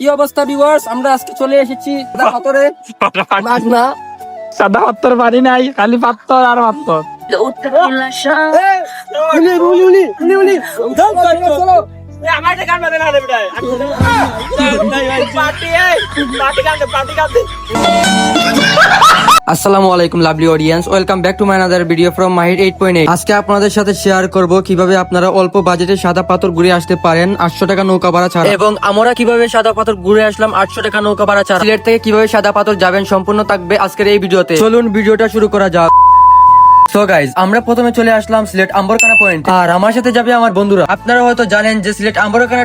কি অবস্থা ভিউয়ার্স আমরা আজকে চলে এসেছি মাছ না সাদা পাত্তর বাড়ি নাই খালি পাত্তর আর পাত্তর পার্টি চলো আসসালামু আলাইকুম lovely audience welcome back to my other video from Mahir 8.8 আজকে আপনাদের সাথে শেয়ার করব কীভাবে আপনারা অল্প বাজেটে সাদা পাথর ঘুরে আসতে পারেন 800 টাকা নৌকা ভাড়া ছাড়া। এবং আমরা কীভাবে সাদা পাথর ঘুরে আসলাম 800 টাকা নৌকা ভাড়া ছাড়া। সিলেট থেকে কীভাবে সাদা পাথর যাবেন সম্পূর্ণ থাকবে আজকের এই ভিডিওতে। চলুন ভিডিওটা শুরু করা যাক। সো গাইজ আমরা প্রথমে চলে আসলাম সিলেট পয়েন্ট আর আমার সাথে যাবে আমার বন্ধুরা। আপনারা হয়তো জানেন যে সিলেট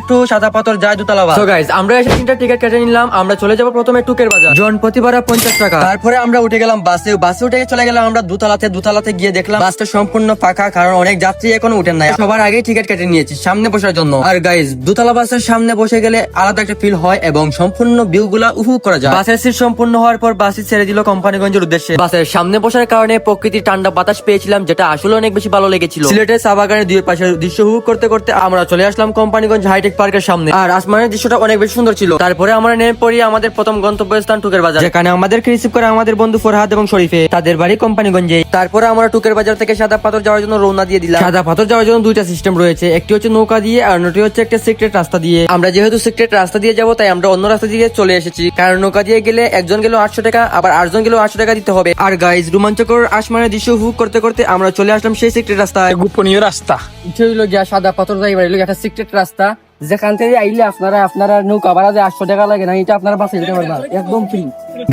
টু সাদা পাথর, যায় দুতলা সো গাইজ আমরা এসে তিনটা টিকিট কেটে নিলাম। আমরা চলে যাব প্রথমে টুকের বাজার। জন প্রতি ভাড়া পঞ্চাশ টাকা। তারপরে আমরা উঠে গেলাম বাসে। বাসে উঠে চলে গেলাম আমরা দুতলাতে। দুতলাতে গিয়ে দেখলাম বাসটা সম্পূর্ণ ফাঁকা, কারণ অনেক যাত্রী উঠেন নাই। সবার আগেই টিকিট কেটে নিয়েছি, সামনে বসার জন্য। আর গাইজ দুতলা বাসের সামনে বসে গেলে আলাদা একটা ফিল হয় এবং সম্পূর্ণ ভিউ গুলা উপভোগ করা যায়। বাসের সিট সম্পূর্ণ হওয়ার পর বাসটি ছেড়ে দিল কোম্পানিগঞ্জের উদ্দেশ্যে। বাসের সামনে বসার কারণে প্রকৃতির ঠান্ডা বাতাস পেয়েছিলাম, যেটা আসলে অনেক বেশি ভালো লেগেছিল। সিলেটের চা বাগানের দুই পাশের দৃশ্য উপভোগ করতে করতে আমরা চলে আসলাম কোম্পানিগঞ্জ হাইটেক পার্কের সামনে। আর আসমানের দৃশ্যটা অনেক বেশি সুন্দর ছিল। তারপরে আমরা নেমে পড়ি আমাদের প্রথম গন্তব্যস্থান টুকের বাজার। যেখানে আমাদেরকে রিসিভ করে আমাদের বন্ধু ফরহাদ এবং শরীফে। তাদের বাড়ি কোম্পানিগঞ্জে। তারপরে আমরা টুকের বাজার থেকে সাদা পাথর যাওয়ার জন্য রওনা দিয়ে দিলাম। সাদা পাথর যাওয়ার জন্য দুইটা সিস্টেম রয়েছে। একটি হচ্ছে নৌকা দিয়ে আর অন্যটি হচ্ছে একটা সিক্রেট রাস্তা দিয়ে। আমরা যেহেতু সিক্রেট রাস্তা দিয়ে যাব, তাই আমরা অন্য রাস্তা দিয়ে চলে এসেছি। কারণ নৌকা দিয়ে গেলে একজন গেলেও আটশো টাকা, আবার আটজন গেলেও আটশো টাকা দিতে হবে। আর গাইজ রোমাঞ্চকর আসমানের দৃশ্য উপভোগ করতে করতে আমরা চলে আসলাম সেই সিক্রেট রাস্তায়। গোপনীয় রাস্তা। এটা হইল গিয়া সাদা পাথর যাই বাড়ি একটা সিক্রেট রাস্তা। যেখান থেকে আইলে আপনারা আপনারা নৌকা ভাড়া যে আটশো টাকা লাগে না এটা আপনারা বাসে যেতে পারবেন। একদম free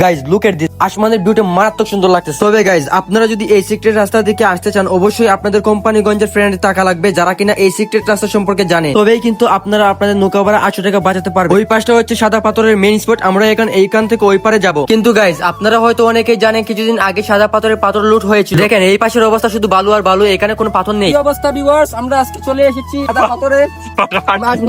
guys look at this আসমানের ভিউটা মারাত্মক সুন্দর লাগতেছে। তবে গাইজ আপনারা যদি এই সিক্রেট রাস্তা দিকে আসতে চান অবশ্যই আপনাদের কোম্পানিগঞ্জের ফ্রেন্ড টাকা লাগবে যারা কিনা এই সিক্রেট রাস্তা সম্পর্কে জানে। তবেই কিন্তু আপনারা আপনাদের নৌকা ভাড়া আটশো টাকা বাঁচাতে পারবেন। ওই পাশটা হচ্ছে সাদা পাথরের মেইন স্পট আমরা এখন এইখান থেকে ওই পারে যাব। কিন্তু গাইজ আপনারা হয়তো অনেকেই জানেন কিছুদিন আগে সাদা পাথরের পাথর লুট হয়েছিল। দেখেন এই পাশের অবস্থা শুধু বালু আর বালু এখানে কোনো পাথর নেই। অবস্থা ভিউয়ার্স আমরা আজকে চলে এসেছি সাদা পাথরে।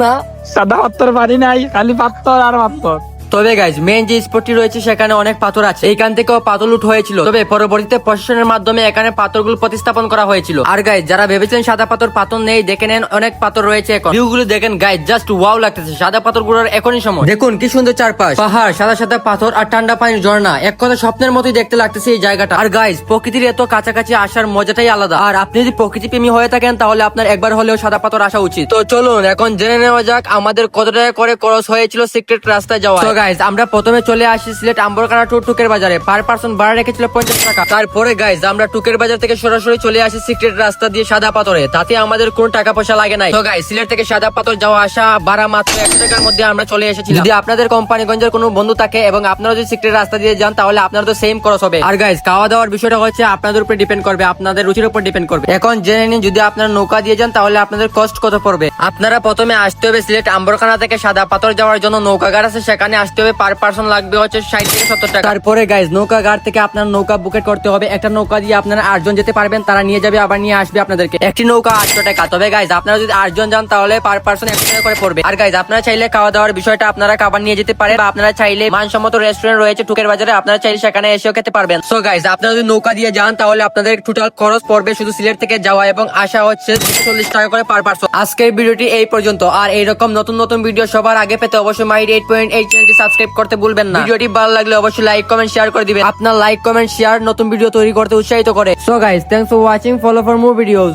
না। সাদা পাত্তর বাড়ি নাই খালি পাত্তর আর পাত্তর তবে গাইজ মেন যে স্পটটি রয়েছে, সেখানে অনেক পাথর আছে। এইখান থেকেও পাথর লুট হয়েছিল। তবে পরবর্তীতে প্রশাসনের মাধ্যমে এখানে পাথরগুলো প্রতিস্থাপন করা হয়েছিল। আর গাইজ যারা ভেবেছিলেন সাদা পাথর পাথর নেই, দেখে নেন, অনেক পাথর রয়েছে এখন। ভিউগুলো দেখেন গাইজ জাস্ট ওয়াও লাগতেছে। সাদা পাথরগুলোর এখনই সময়। দেখুন, কি সুন্দর চারপাশ। পাহাড়, সাদা সাদা পাথর আর ঠান্ডা পানির ঝর্ণা। এক কথা স্বপ্নের মতোই দেখতে লাগতেছে এই জায়গাটা। আর গাইজ প্রকৃতির এত কাছাকাছি আসার মজাটাই আলাদা। আর আপনি যদি প্রকৃতি প্রেমী হয়ে থাকেন, তাহলে আপনার একবার হলেও সাদা পাথর আসা উচিত। তো চলুন, এখন জেনে নেওয়া যাক, আমাদের কত টাকা করে খরচ হয়েছিল সিক্রেট রাস্তায় যাওয়া গাইজ আমরা প্রথমে চলে আসি সিলেট আম্বরকানা টু টুকের বাজারে। পার পার্সন ভাড়া রেখেছিল পঞ্চাশ টাকা। তারপরে গাইজ আমরা টুকের বাজার থেকে সরাসরি চলে আসি সিক্রেট রাস্তা দিয়ে সাদা পাথরে। তাতে আমাদের কোনো টাকা পয়সা লাগে নাই। তো গাইজ সিলেট থেকে সাদা পাথর যাওয়া আসা ভাড়া মাত্র একশো টাকার মধ্যে আমরা চলে এসেছি যদি আপনাদের কোম্পানিগঞ্জের কোনো বন্ধু থাকে এবং আপনারা যদি সিক্রেট রাস্তা দিয়ে যান, তাহলে আপনারা তো সেম খরচ হবে। আর গাইজ খাওয়া দাওয়ার বিষয়টা হচ্ছে আপনাদের উপর ডিপেন্ড করবে, আপনাদের রুচির উপর ডিপেন্ড করবে। এখন জেনে নিন, যদি আপনারা নৌকা দিয়ে যান, তাহলে আপনাদের কষ্ট কত পড়বে? আপনারা প্রথমে আসতে হবে সিলেট আম্বরখানা থেকে সাদা পাথর যাওয়ার জন্য নৌকা ঘাট আছে, সেখানে আসতে হবে। পার পার্সন লাগবে হচ্ছে ষাট থেকে সত্তর টাকা। তারপরে গাইজ নৌকা ঘাট থেকে আপনার নৌকা বুকেট করতে হবে। একটা নৌকা দিয়ে আপনারা আটজন যেতে পারবেন, তারা নিয়ে যাবে, আবার নিয়ে আসবে আপনাদেরকে। একটি নৌকা আটশো টাকা। তবে গাইজ আপনারা যদি আটজন যান, তাহলে পার পার্সন একশো টাকা করে পড়বে। আর গাইজ আপনারা চাইলে খাওয়া দাওয়ার বিষয়টা আপনারা খাবার নিয়ে যেতে পারেন, বা আপনারা চাইলে মানসম্মত রেস্টুরেন্ট রয়েছে টুকের বাজারে, আপনারা চাইলে সেখানে এসেও খেতে পারবেন। সো গাইজ আপনারা যদি নৌকা দিয়ে যান, তাহলে আপনাদের টোটাল খরচ পড়বে শুধু সিলেট থেকে যাওয়া এবং আসা হচ্ছে চল্লিশ টাকা করে পার পার্সন আজকের ভিডিওটি এই পর্যন্ত। আর এইরকম নতুন নতুন ভিডিও সবার আগে পেতে অবশ্যই মাইড এইট পয়েন্ট এইট চ্যানেলটি সাবস্ক্রাইব করতে ভুলবেন না। ভিডিওটি ভালো লাগলে অবশ্যই লাইক কমেন্ট শেয়ার করে দিবেন। আপনার লাইক কমেন্ট শেয়ার নতুন ভিডিও তৈরি করতে উৎসাহিত করে। So guys thanks for watching follow for more videos